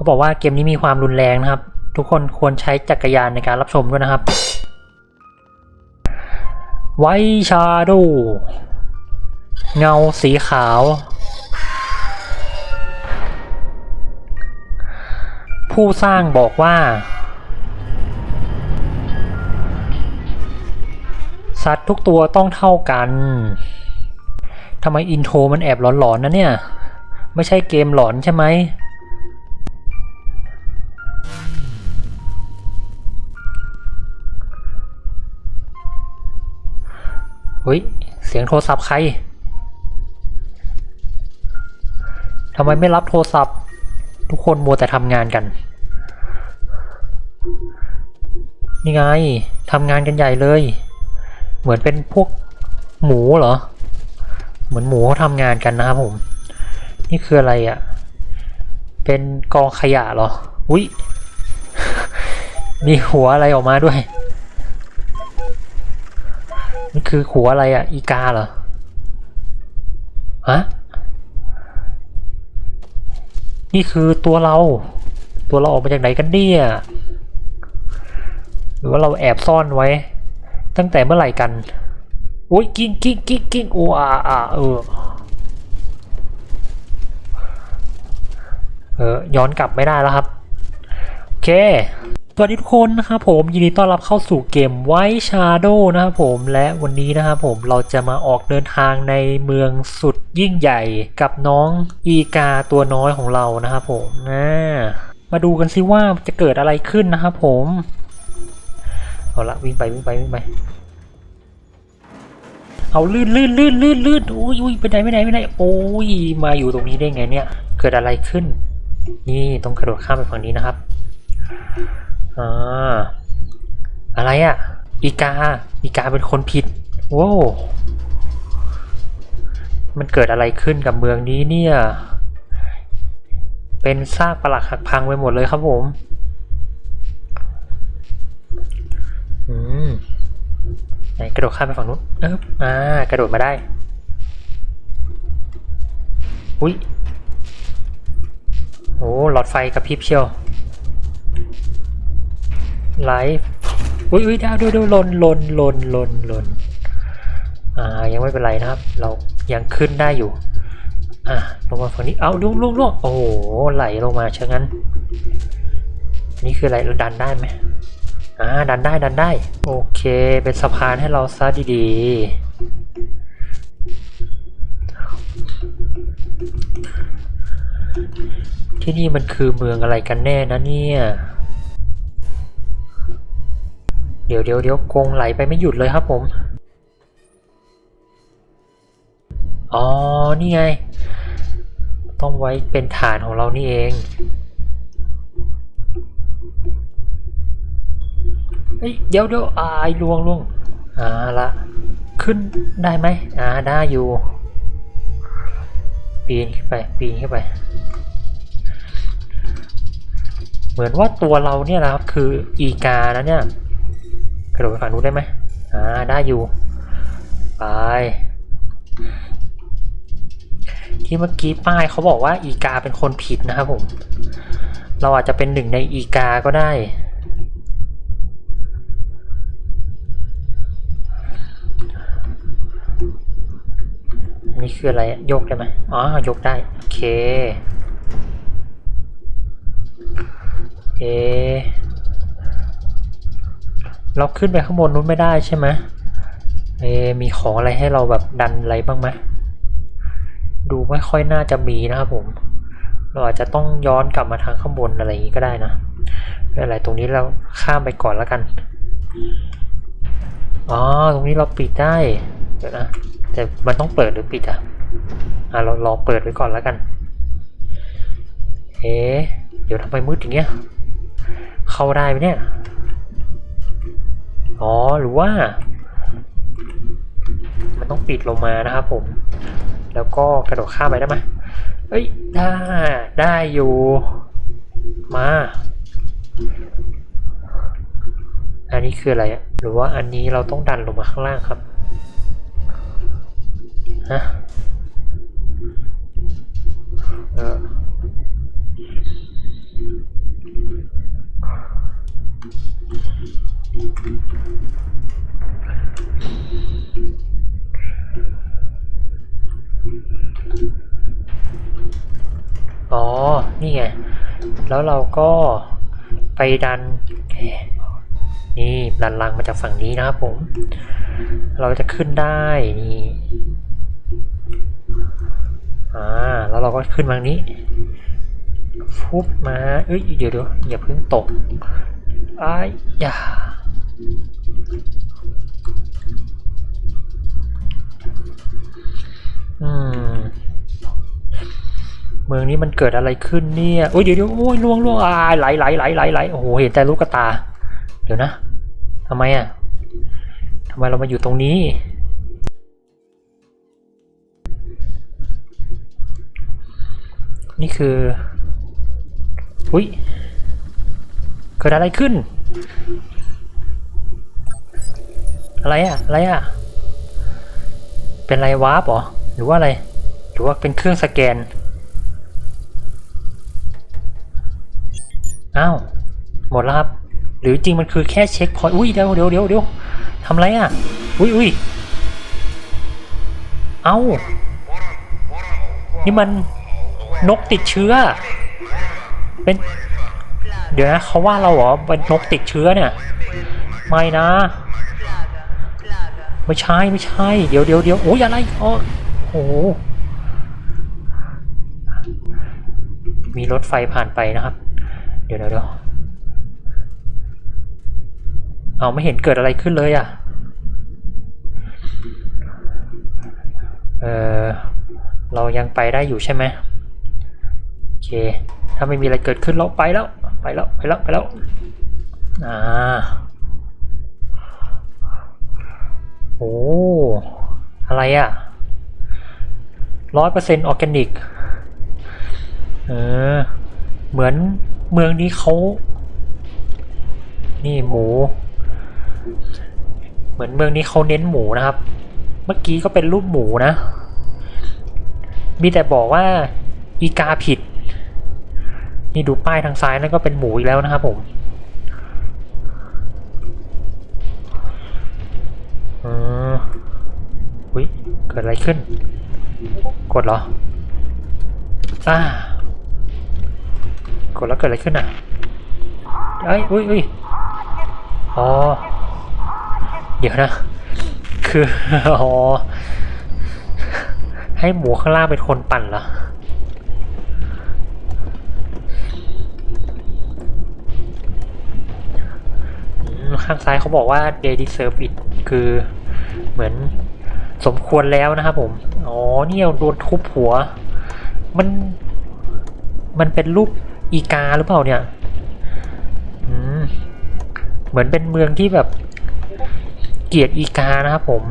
เขาบอกว่าเกมนี้มีความรุนแรงนะครับ ทุกคนควรใช้จักรยานในการรับชมด้วยนะครับ ไวชาโดเงาสีขาว ผู้สร้างบอกว่า สัตว์ทุกตัวต้องเท่ากันทำไมอินโทรมันแอบหลอนๆนะเนี่ย ไม่ใช่เกมหลอนใช่ไหม ฮ้ย เสียงโทรศัพท์ใครทำไมไม่รับโทรศัพท์ ทุกคนมัวแต่ทำงานกัน นี่ไงทำงานกันใหญ่เลย เหมือนเป็นพวกหมูเหรอ เหมือนหมูเขาทำงานกันนะครับผม นี่คืออะไรอะ่ะ เป็นกองขยะเหรอ อุ้ยมีหัวอะไรออกมาด้วย นี่คือหัวอะไรอะ่ะ อีกาเหรอ ฮะ นี่คือตัวเรา ตัวเราออกมาจากไหนกันเนี่ย หรือว่าเราแอบซ่อนไว้ ตั้งแต่เมื่อไหร่กันโอ้ยกิ้งกิ้งกิ้งกิ้งโออาอาเออเออย้อนกลับไม่ได้แล้วครับ โอเค สวัสดีทุกคนนะครับผมยินดีต้อนรับเข้าสู่เกมไวชาโดนะครับผมและวันนี้นะครับผมเราจะมาออกเดินทางในเมืองสุดยิ่งใหญ่กับน้องอีกาตัวน้อยของเรานะครับผมนะมาดูกันสิว่าจะเกิดอะไรขึ้นนะครับผมเอาละวิ่งไปวิ่งไปวิ่งไปเอาลื่นลื่นลื่นลื่นลื่นโอ้ยอุ้ยไปไหนไปไหนไปไหนโอ้ยมาอยู่ตรงนี้ได้ไงเนี่ยเกิดอะไรขึ้น นี่ต้องกระโดดข้ามไปฝั่งนี้นะครับ อ่าอะไรอะ่ะ อีกา อีกาเป็นคนผิดโว้มันเกิดอะไรขึ้นกับเมืองนี้เนี่ย เป็นซากปลักหักพังไปหมดเลยครับผม อืมไหนกระโดดข้ามไปฝั่งนู้นเอออ่ากระโดดมาได้ อุ้ยโอ้หลอดไฟกระพริบเชียว ไลฟ์อุ้ยอุ้ยดาวดูดูลนลนลนลนลนอ่ายังไม่เป็นไรนะครับ เรายังขึ้นได้อยู่ อะลงมาฝั่งนี้เอาล่วงล่วงล่วงโอ้โหไหลลงมาเช่งั้น นี่คืออะไรเราดันได้ไหมอ่าดันได้ดันได้ โอเคเป็นสะพานให้เราซะดีๆ ที่นี่มันคือเมืองอะไรกันแน่นะเนี่ย เดี๋ยวเดี๋ยวเดี๋ยวกงไหลไปไม่หยุดเลยครับผม อ๋อ นี่ไง ต้องไว้เป็นฐานของเรานี่เองเฮ้ยเดี๋ยวเดี๋ยวอายลวงลวงอ่าละ ขึ้นได้ไหมอ่าได้อยู่ ปีนขึ้นไป ปีนขึ้นไป เหมือนว่าตัวเราเนี่ยนะครับ คืออีกานะเนี่ย ระโดดไปฝั่งนู้นได้ไหมอ่าได้อยู่ ไป ที่เมื่อกี้ป้ายเขาบอกว่าอีกาเป็นคนผิดนะครับผม เราอาจจะเป็นหนึ่งในอีกาก็ได้นนี้คืออะไรยกได้ไหมอ๋อยกได้ โอเคเอ เราขึ้นไปข้างบนนู้นไม่ได้ใช่ไหมเอมีของอะไรให้เราแบบดันอะไรบ้างไหมดูไม่ค่อยน่าจะมีนะครับผม เราอาจจะต้องย้อนกลับมาทางข้างบนอะไรอย่างนี้ก็ได้นะไม่เป็นไรตรงนี้เราข้ามไปก่อนแล้วกัน อ๋อ ตรงนี้เราปิดได้ เดี๋ยวนะ แต่มันต้องเปิดหรือปิดอะ อะ เราลองเปิดไว้ก่อนแล้วกัน เอ๊เดี๋ยวทำไมมืดอย่างเงี้ย เข้าได้ไหมเนี่ย อ๋อหรือว่า มันต้องปิดลงมานะครับผม แล้วก็กระโดดข้ามไปได้ไหมเอ้ยได้ได้อยู่มาอันนี้คืออะไรอะหรือว่าอันนี้เราต้องดันลงมาข้างล่างครับฮะเออ อ๋อ นี่ไง แล้วเราก็ไปดัน นี่ดันลังมาจากฝั่งนี้นะครับผม เราจะขึ้นได้ นี่ อ่า แล้วเราก็ขึ้นมางนี้ ฟุบมา เอ้ย เดี๋ยวเดี๋ยวอย่าเพิ่งตกอ้ายอย่า เมืองนี้มันเกิดอะไรขึ้นเนี่ยโอ้ยเดี๋ยวเดี๋ยวโอ้ยล่วงล่วงอ่าไหลไหลไหลไหลไหลโอ้โหเห็นแต่ลูกกระตา เดี๋ยวนะทำไมอะทำไมเรามาอยู่ตรงนี้นี่คือ อุ้ย เกิดอะไรขึ้น อะไรอะอะไรอะเป็นไรวาร์ปเหรอ หรือว่าอะไร หรือว่าเป็นเครื่องสแกน อ้าว หมดแล้วครับ หรือจริงมันคือแค่เช็คพอยต์อุ้ยเดี๋ยวเดี๋ยวเดี๋ยวเดี๋ยวทำไรอะอุ้ยอุ้ยเอ้า นี่มันนกติดเชื้อ เป็น เดี๋ยวนะเขาว่าเราเหรอเป็นนกติดเชื้อเนี่ย ไม่นะ ไม่ใช่ไม่ใช่ เดี๋ยวเดี๋ยวเดี๋ยวโอ้ยอะไรอ๋อโอ้โหมีรถไฟผ่านไปนะครับเดี๋ยวเดี๋ยวเดี๋ยวเอาไม่เห็นเกิดอะไรขึ้นเลยอะ เออเรายังไปได้อยู่ใช่ไหมโอเค ถ้าไม่มีอะไรเกิดขึ้นเราไปแล้ว ไปแล้ว ไปแล้ว ไปแล้ว อ่า โอ้อะไรอะ่ะร้อยเปอร์เซ็นต์ออร์แกนิก เออ เหมือนเมืองนี้เขา นี่หมู เหมือนเมืองนี้เขาเน้นหมูนะครับ เมื่อกี้ก็เป็นรูปหมูนะ มีแต่บอกว่าอีกาผิด นี่ดูป้ายทางซ้ายนั่นก็เป็นหมูอีกแล้วนะครับผม อุ้ยเกิดอะไรขึ้น กดเหรออ่ากดแล้วเกิดอะไรขึ้นอะเอ้ยอุ้ยอุ้ยอ๋อ เดี๋ยวนะ คือ อ๋อ ให้หมูข้างล่างเป็นคนปั่นเหรอข้างซ้ายเขาบอกว่า they deserve it คือเหมือน สมควรแล้วนะครับผม อ๋อเนี่ยโดนทุบหัว มัน มันเป็นรูปอีกาหรือเปล่าเนี่ยเหมือนเป็นเมืองที่แบบเกลียดอีกานะครับผม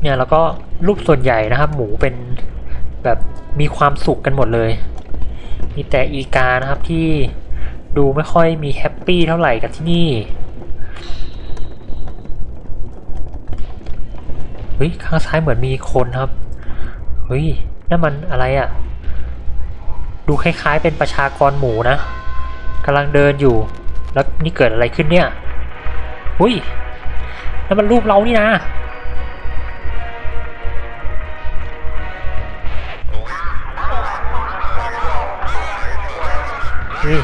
เนี่ยแล้วก็รูปส่วนใหญ่นะครับ หมูเป็นแบบมีความสุขกันหมดเลย มีแต่อีกานะครับที่ ดูไม่ค่อยมีแฮปปี้เท่าไหร่กับที่นี่เฮ้ยข้างซ้ายเหมือนมีคนครับเฮ้ยนั่นมันอะไรอะ่ะ ดูคล้ายๆเป็นประชากรหมูนะกำลังเดินอยู่ แล้วนี่เกิดอะไรขึ้นเนี่ยหุ้ยนั่นมันรูปเรานี่นะเฮ้ย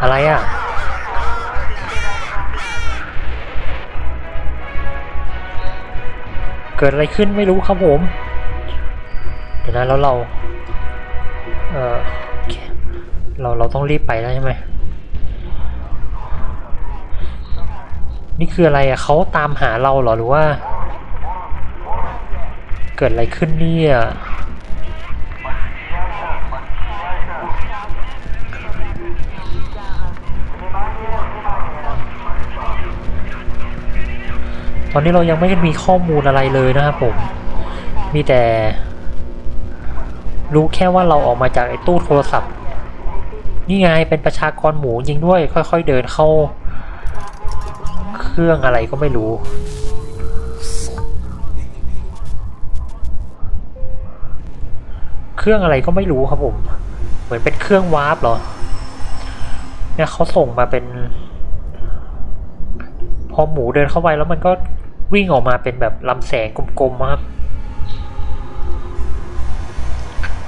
อะไรอะ เกิดอะไรขึ้นไม่รู้ครับผม เดี๋ยวนะแล้วเรา เออเคเราเราต้องรีบไปแล้วใช่ไหม นี่คืออะไรอะเขาตามหาเราเหรอหรือว่า เกิดอะไรขึ้นเนี่ย อนนี้เรายังไม่ได้มีข้อมูลอะไรเลยนะครับผม มีแต่ รู้แค่ว่าเราออกมาจากไอ้ตู้โทรศัพท์ นี่ไงเป็นประชากรหมูจริงด้วย ค่อย ๆ เดินเข้า เครื่องอะไรก็ไม่รู้ เครื่องอะไรก็ไม่รู้ครับผม เหมือนเป็นเครื่องวาร์ปเหรอ เนี่ยเขาส่งมาเป็นพอหมูเดินเข้าไปแล้วมันก็ วิ่งออกมาเป็นแบบลำแสงกลมๆครับ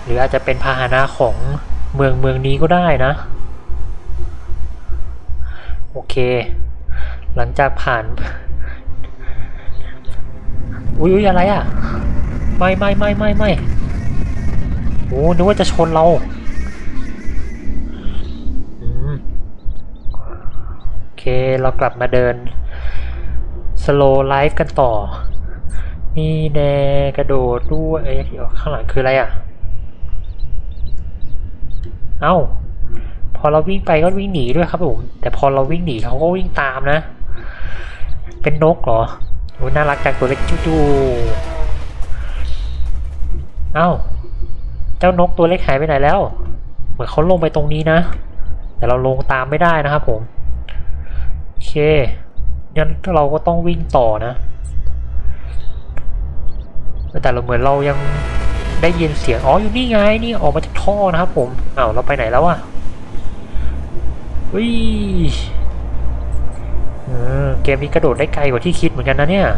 หรืออาจจะเป็นพาหนะของเมืองเมืองนี้ก็ได้นะ โอเค หลังจากผ่าน อุ้ยอุ๊ยอะไรอะ ไม่ไม่ไม่ไม่ไม่โอ้นึกว่าจะชนเราอโอเค เรากลับมาเดิน slow life กันต่อนี่แน่กระโดดด้วยเอ้ยข้างหลังคืออะไรอะ เอ้า พอเราวิ่งไปก็วิ่งหนีด้วยครับผม แต่พอเราวิ่งหนีเขาก็วิ่งตามนะ เป็นนกเหรอโอ้น่ารักจังตัวเล็กจู้ๆเอ้า เจ้านกตัวเล็กหายไปไหนแล้ว เหมือนเขาลงไปตรงนี้นะ แต่เราลงตามไม่ได้นะครับผม โอเค งั้นเราก็ต้องวิ่งต่อนะ แต่เราเหมือนเรายังได้ยินเสียง อ๋อ อยู่นี่ไง นี่ออกมาจากท่อนะครับผมอ้าวเราไปไหนแล้วอะอุ้ยเกมนี้กระโดดได้ไกลกว่าที่คิดเหมือนกันนะเนี่ย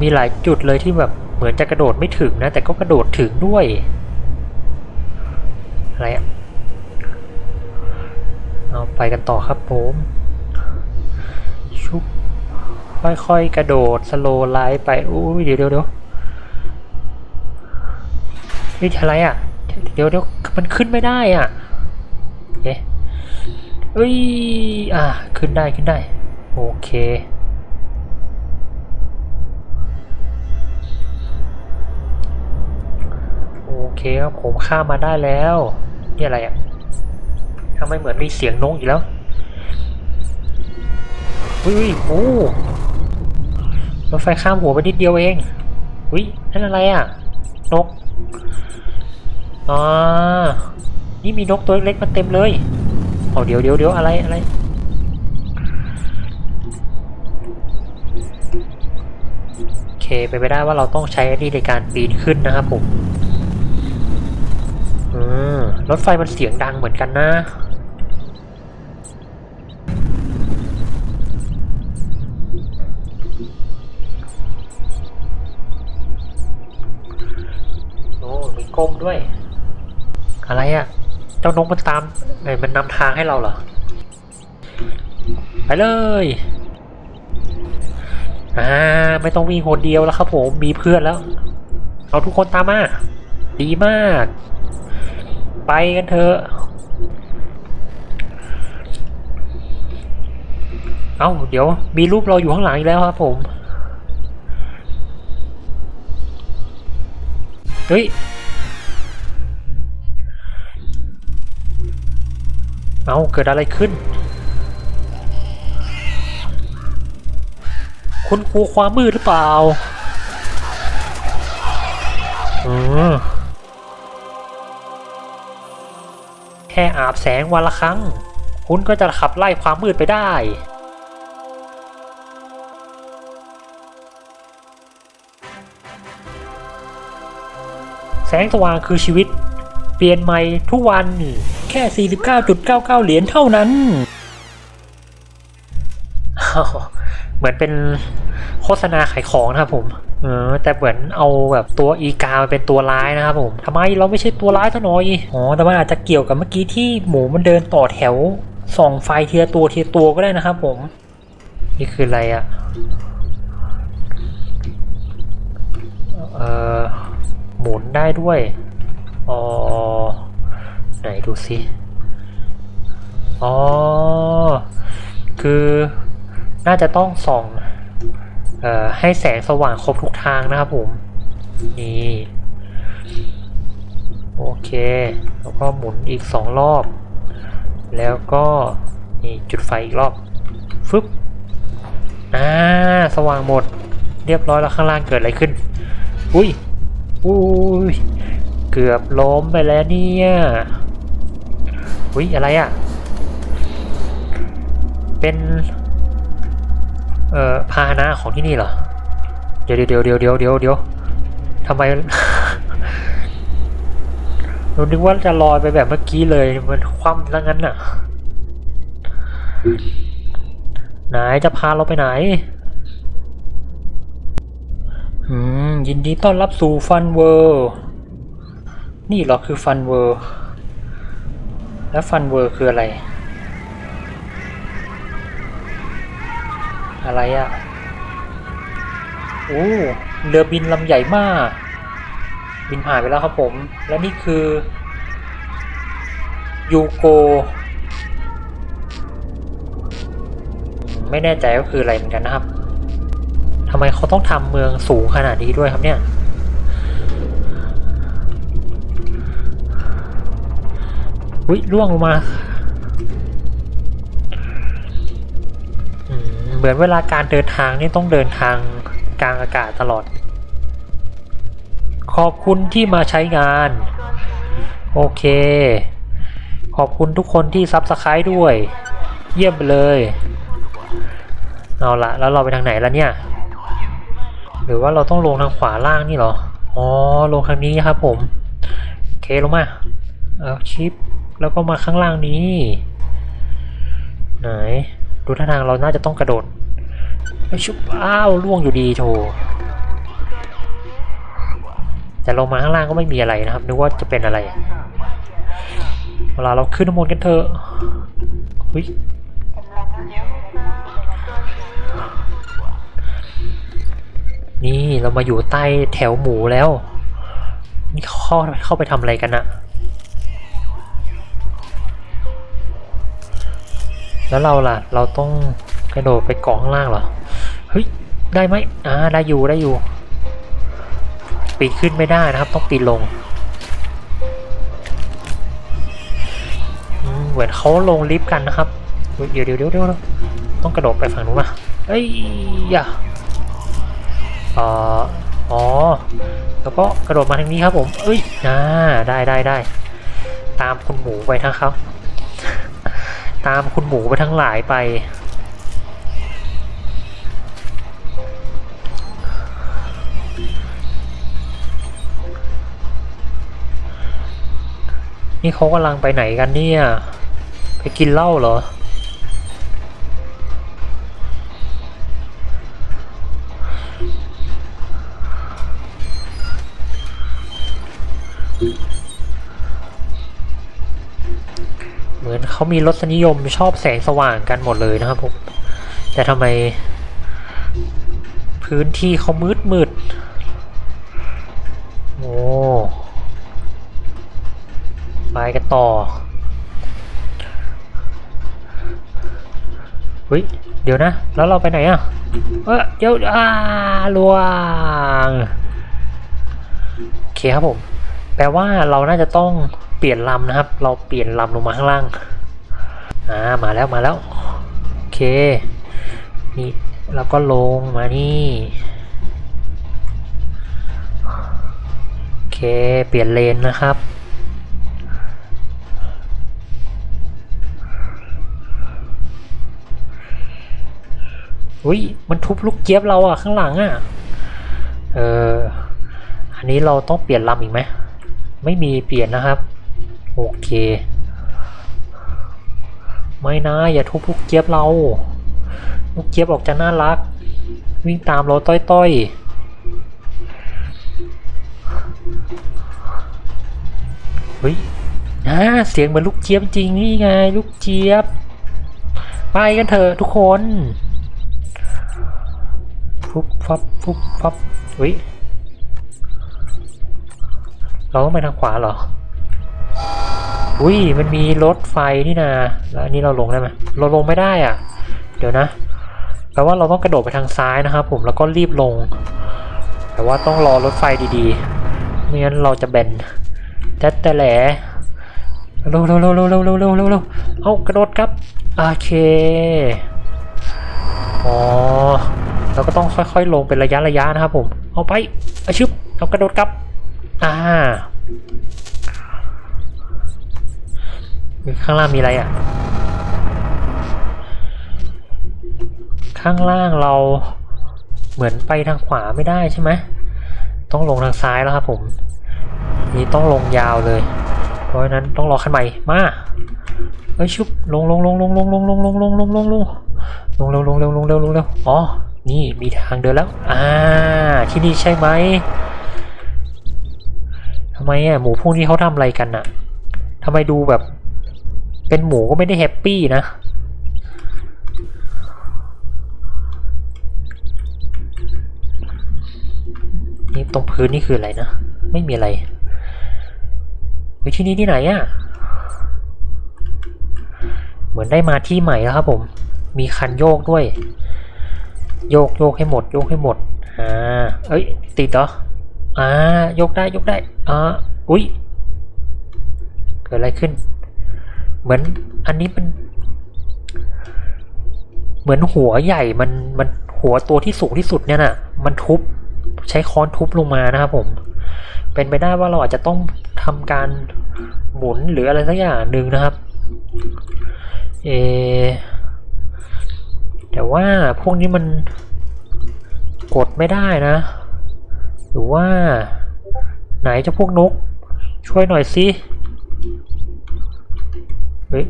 มีหลายจุดเลยที่แบบเหมือนจะกระโดดไม่ถึงนะ แต่ก็กระโดดถึงด้วย อะไรอะเอาไปกันต่อครับผม ค่อยๆ กระโดดสโลไลฟ์ไปอุ้เดี๋ยวเดี๋ยวเดี๋ยวนี่อะไรอะ เดี๋ยวเดี๋ยวมันขึ้นไม่ได้อะเอ๊ะเอ้ยอะขึ้นได้ขึ้นได้ โอเคโอเคครับผมข้ามมาได้แล้วนี่อะไรอะทำไมเหมือนมีเสียงนกอีกแล้วอุ้ยโอ้ รถไฟข้ามหัวไปนิดเดียวเองอุ้ยนั่นอะไรอะ นกอ่านี่มีนกตัวเล็กมาเต็มเลยเอาเดี๋ยวเดี๋ยวเดี๋ยวอะไรอะไร โอเคไปนไปได้ว่าเราต้องใช้อันนี้ในการปีนขึ้นนะครับผมอืมรถไฟมันเสียงดังเหมือนกันนะ ก้มด้วย อะไรอะ่ะ เจ้านกมันตามไอ้ยมันนำทางให้เราเหรอ ไปเลยอ่าไม่ต้องวิ่งคนเดียวแล้วครับผมมีเพื่อนแล้ว เอาทุกคนตามมา ดีมาก ไปกันเถอะเอ้าเดี๋ยวมีรูปเราอยู่ข้างหลังอีกแล้วครับผม เฮ้ย เอาเกิดอะไรขึ้น คุณครูความมืดหรือเปล่าอืมแค่อาบแสงวันละครั้ง คุณก็จะขับไล่ความมืดไปได้แสงสว่างคือชีวิต เปลี่ยนใหม่ทุกวันแค่ 49.99 เหรียญเท่านั้น เหมือนเป็นโฆษณาขายของนะครับผม เออ แต่เหมือนเอาแบบตัวอีกาเป็นตัวร้ายนะครับผมทำไมเราไม่ใช่ตัวร้ายซะหน่อย อ๋อ แต่ว่าอาจจะเกี่ยวกับเมื่อกี้ที่หมูมันเดินต่อแถวส่องไฟเทีละตัวเทีละตัวก็ได้นะครับผม นี่คืออะไรอะ่ะ เออหมุนได้ด้วย อ๋อ ไหนดูสิอ๋อ คือน่าจะต้องส่องเอ่อให้แสงสว่างครบทุกทางนะครับผม นี่ โอเค แล้วก็หมุนอีกสองรอบ แล้วก็นี่จุดไฟอีกรอบ ฟึบอ่าสว่างหมด เรียบร้อยแล้วข้างล่างเกิดอะไรขึ้น อุ้ยอุ้ย เกือบล้มไปแล้วเนี่ยอุ้ยอะไรอะ่ะ เป็นเอ่อพาหนะของที่นี่เหรอ เดี๋ยวเดี๋ยวเดี๋ยวเดี๋ยวเดี๋ยวเดี๋ยวทำไมเรานึกว่าจะลอยไปแบบเมื่อกี้เลยมันคว่ำแล้วงั้นน่ะ ไหนไหนจะพาเราไปไหน อืม ยินดีต้อนรับสู่ฟันเวิร์ นี่หรอคือฟันเวิร์ แล้วฟันเวิร์คืออะไร อะไรอะโอ้เรือบินลำใหญ่มาก บินผ่านไปแล้วครับผม และนี่คือยูโก ไม่แน่ใจก็คืออะไรเหมือนกันนะครับทำไมเขาต้องทำเมืองสูงขนาดนี้ด้วยครับเนี่ย อุ้ยร่วงลงมาอืมเหมือนเวลาการเดินทางนี่ต้องเดินทางกลางอากาศตลอด ขอบคุณที่มาใช้งาน โอเค ขอบคุณทุกคนที่ซับสไครต์ด้วย เยี่ยมไปเลย เอาละแล้วเราไปทางไหนแล้วเนี่ย หรือว่าเราต้องลงทางขวาล่างนี่เหรอ อ๋อ ลงทางนี้ครับผม โอเคลงมา เอาชิป แล้วก็มาข้างล่างนี้ ไหน ดูท่าทางเราน่าจะต้องกระโดดไอชุบอ้าวล่วงอยู่ดีโถแต่ลงมาข้างล่างก็ไม่มีอะไรนะครับนึกว่าจะเป็นอะไร เวลาเราขึ้นน้ำมนกันเถอะเฮ้ยนี่เรามาอยู่ใต้แถวหมูแล้ว นี่เข้าเข้าไปทำอะไรกันอะ แล้วเราล่ะ เราต้องกระโดดไปเกาะข้างล่างเหรอ เฮ้ย ได้ไหมอ่า ได้อยู่ ได้อยู่ ปีนขึ้นไม่ได้นะครับ ต้องปีนลง เหมือนเขาลงลิฟต์กันนะครับ เดี๋ยวเดี๋ยวเดี๋ยวเดี๋ยวต้องกระโดดไปฝั่งนู้นมาเอ้ยอย่าเอ่ออ๋อ แล้วก็กระโดดมาทางนี้ครับผม เอ้ยน่าได้ได้ได้ ตามคุณหมูไปทั้งครับ ตามคุณหมูไปทั้งหลายไปนี่เขากำลังไปไหนกันเนี่ย ไปกินเหล้าเหรอ เขามีรสนิยมชอบแสงสว่างกันหมดเลยนะครับผม แต่ทำไม พื้นที่เขามืดมืดโอ้ไปกันต่อเฮ้ย เดี๋ยวนะ แล้วเราไปไหนอะ เออเดี๋ยวอ่าลวงโอเคครับผม แปลว่าเราน่าจะต้องเปลี่ยนลำนะครับ เราเปลี่ยนลำลงมาข้างล่าง อ่ามาแล้วมาแล้วโอเคนี่แล้วก็ลงมานี่โอเคเปลี่ยนเลนนะครับอุ้ยมันทุบลูกเจี๊ยบเราอะข้างหลังอะเอออันนี้เราต้องเปลี่ยนลำอีกไหมไม่มีเปลี่ยนนะครับ โอเค ไม่นะอย่าทุบลูกเจี๊ยบเราลูกเจี๊ยบออกจะน่ารัก วิ่งตามเราต้อยๆเฮ้ยอ่าเสียงเหมือนลูกเจี๊ยบจริงนี่ไง ลูกเจี๊ยบ ไปกันเถอะทุกคนฟุบฟับฟุบฟับเฮ้ยเราต้องไปทางขวาเหรอ อุ้ยมันมีรถไฟนี่นะแล้วอันนี้เราลงได้ไหมเราลงไม่ได้อะ เดี๋ยวนะแปลว่าเราต้องกระโดดไปทางซ้ายนะครับผมแล้วก็รีบลง แต่ว่าต้องรอรถไฟดีๆไม่งั้นเราจะแบนแต่แต่แหลเร็วเร็วเร็วเร็วเร็วเร็วเร็วเร็วเร็วเอากระโดดครับโอเคอ๋อเราก็ต้องค่อยๆลงเป็นระยะระยะนะครับผม เอาไปอาชึบเอากระโดดกลับ อ่า ข้างล่างมีอะไรอะ ข้างล่างเราเหมือนไปทางขวาไม่ได้ใช่ไหม ต้องลงทางซ้ายแล้วครับผม นี่ต้องลงยาวเลย เพราะฉะนั้นต้องรอขั้นใหม่ มาเอ้ยชุบลงลงลงลงลงลงลงลงลงลงลงลงลงเร็วลงเร็วลงเร็วลงเร็วอ๋อ นี่มีทางเดินแล้ว อ่า ที่นี่ใช่ไหมทำไมอะหมูพวกนี้เขาทำอะไรกันน่ะทำไมดูแบบ เป็นหมูก็ไม่ได้แฮปปี้นะ นี่ตรงพื้นนี่คืออะไรนะ ไม่มีอะไรเฮ้ยที่นี่ที่ไหนอะเหมือนได้มาที่ใหม่แล้วครับผม มีคันโยกด้วย โยกโยกให้หมด โยกให้หมด อ่า เอ้ย ติดเหรอ อ่า ยกได้ ยกได้ อ่า อุ้ยเกิดอะไรขึ้น เหมือนอันนี้เป็นเหมือนหัวใหญ่มันมันหัวตัวที่สูงที่สุดเนี่ยน่ะ มันทุบใช้ค้อนทุบลงมานะครับผม เป็นไปได้ว่าเราอาจจะต้องทำการหมุนหรืออะไรสักอย่างหนึ่งนะครับ เอแต่ว่าพวกนี้มันกดไม่ได้นะ หรือว่าไหนเจะพวกนก ช่วยหน่อยสิ ฮ้ย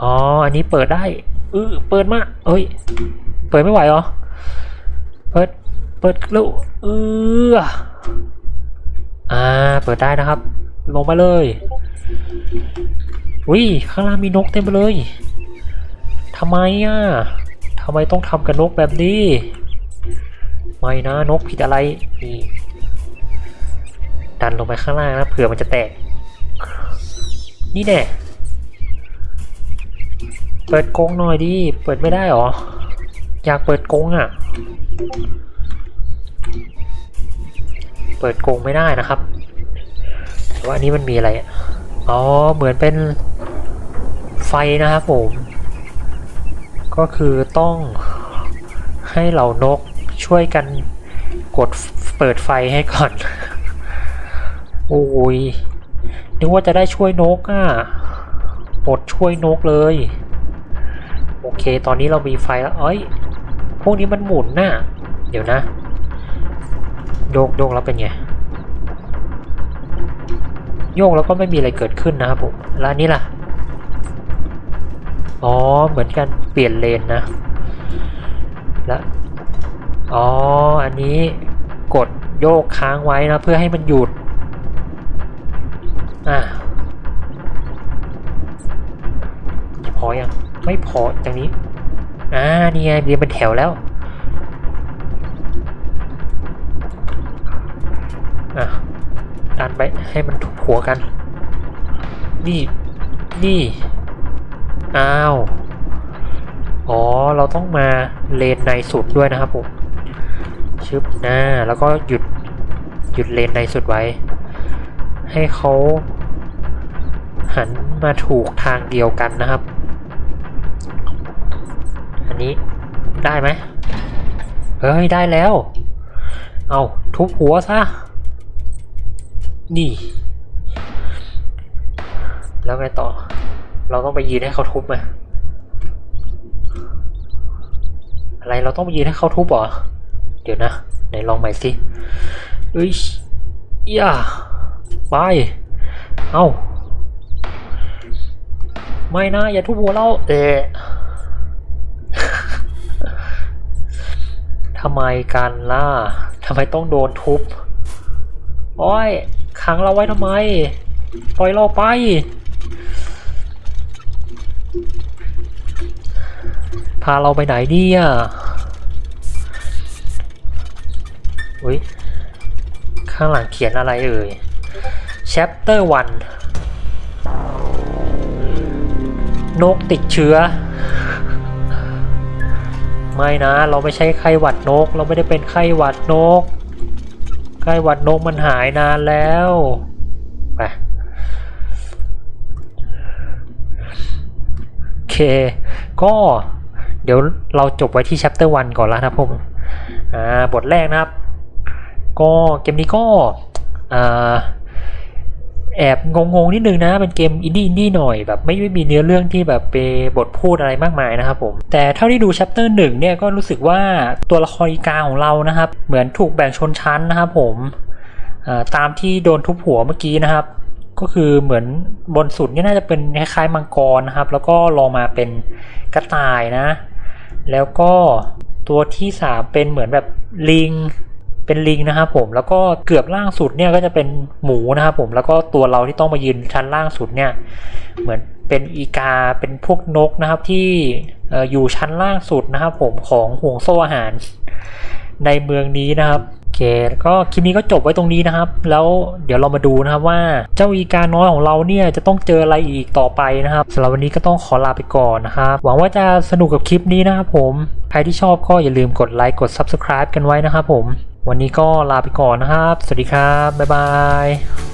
อ๋อ อันนี้เปิดได้เออเปิดมาเอ้ย เปิดไม่ไหวเหรอ เปิด เปิดแล้วเอออ่า เปิดได้นะครับ ลงมาเลยวิข้างล่างมีนกเต็มไปเลยทำไมอะทำไมต้องทำกับนกแบบนี้ ไม่นะนกผิดอะไรนี่ดันลงไปข้างล่างนะเผื่อมันจะแตก นี่แน่ เปิดกงหน่อยดิ เปิดไม่ได้หรอ อยากเปิดกงอะ เปิดกงไม่ได้นะครับ แต่ว่าอันนี้มันมีอะไรอะอ๋อ เหมือนเป็นไฟนะครับผม ก็คือต้องให้เหล่านกช่วยกันกดเปิดไฟให้ก่อน โอ้ยนึกว่าจะได้ช่วยนกอะอดช่วยนกเลย โอเค ตอนนี้เรามีไฟแล้วเอ้ย พวกนี้มันหมุนน่ะ เดี๋ยวนะ โยกโยกแล้วเป็นไง โยกแล้วก็ไม่มีอะไรเกิดขึ้นนะครับผม แล้วนี้ล่ะ อ๋อ เหมือนกัน เปลี่ยนเลนนะ แล้วอ๋อ อันนี้กดโยกค้างไว้นะ เพื่อให้มันหยุด อะ พอยังไม่พออย่างนี้อ่านี่ไงเรียงเป็นแถวแล้วอะดันไปให้มันถูกหัวกัน นี่ นี่ อ้าว อ๋อ เราต้องมาเลนในสุดด้วยนะครับผมชึบหน้าแล้วก็หยุด หยุดเลนในสุดไว้ ให้เขาหันมาถูกทางเดียวกันนะครับ อันนี้ได้ไหมเฮ้ยได้แล้ว เอาทุบหัวซะ นี่ แล้วไงต่อ เราต้องไปยืนให้เขาทุบไหมอะไรเราต้องไปยืนให้เขาทุบเหรอ เดี๋ยวนะไหนลองใหม่สิเอ้ยย่าไป เอาไม่นะอย่าทุบหัวเราเอะ ทำไมกันล่ะทำไมต้องโดนทุบ โอ้ย ขังเราไว้ทำไม ปล่อยเราไป พาเราไปไหนเนี่ยอุ้ย ข้างหลังเขียนอะไรเอ่ย chapter 1นกติดเชื้อ ไม่นะ เราไม่ใช่ไข้หวัดนก เราไม่ได้เป็นไข้หวัดนก ไข้หวัดนกมันหายนานแล้วไปโอเค ก็เดี๋ยวเราจบไว้ที่ chapter 1 ก่อนแล้วนะผมอ่าบทแรกนะครับ ก็เกมนี้ก็อ่า แอบงงๆนิดนึงนะ เป็นเกมอินดี้อินดี้หน่อยแบบไม่ไม่มีเนื้อเรื่องที่แบบเป็นบทพูดอะไรมากมายนะครับผม แต่เท่าที่ดู chapter หนึ่งเนี่ยก็รู้สึกว่าตัวละครอีกาของเรานะครับ เหมือนถูกแบ่งชนชั้นนะครับผมตามที่โดนทุบหัวเมื่อกี้นะครับ ก็คือเหมือนบนสุดนี่น่าจะเป็นคล้ายๆมังกรนะครับ แล้วก็ลงมาเป็นกระต่ายนะ แล้วก็ตัวที่สามเป็นเหมือนแบบลิง เป็นลิงนะครับผมแล้วก็เกือบล่างสุดเนี่ยก็จะเป็นหมูนะครับผมแล้วก็ตัวเราที่ต้องมายืนชั้นล่างสุดเนี่ยเหมือนเป็นอีกาเป็นพวกนกนะครับที่อยู่ชั้นล่างสุดนะครับผมของห่วงโซ่อาหารในเมืองนี้นะครับโอเคแล้วก็คลิปนี้ก็จบไว้ตรงนี้นะครับ แล้วเดี๋ยวเรามาดูนะครับว่าเจ้าอีกาน้อยของเราเนี่ยจะต้องเจออะไรอีกต่อไปนะครับสำหรับวันนี้ก็ต้องขอลาไปก่อนนะครับหวังว่าจะสนุกกับคลิปนี้นะครับผมใครที่ชอบก็อย่าลืมกดไลค์กด Subscribe กันไว้นะครับผม วันนี้ก็ลาไปก่อนนะครับ สวัสดีครับ บ๊ายบาย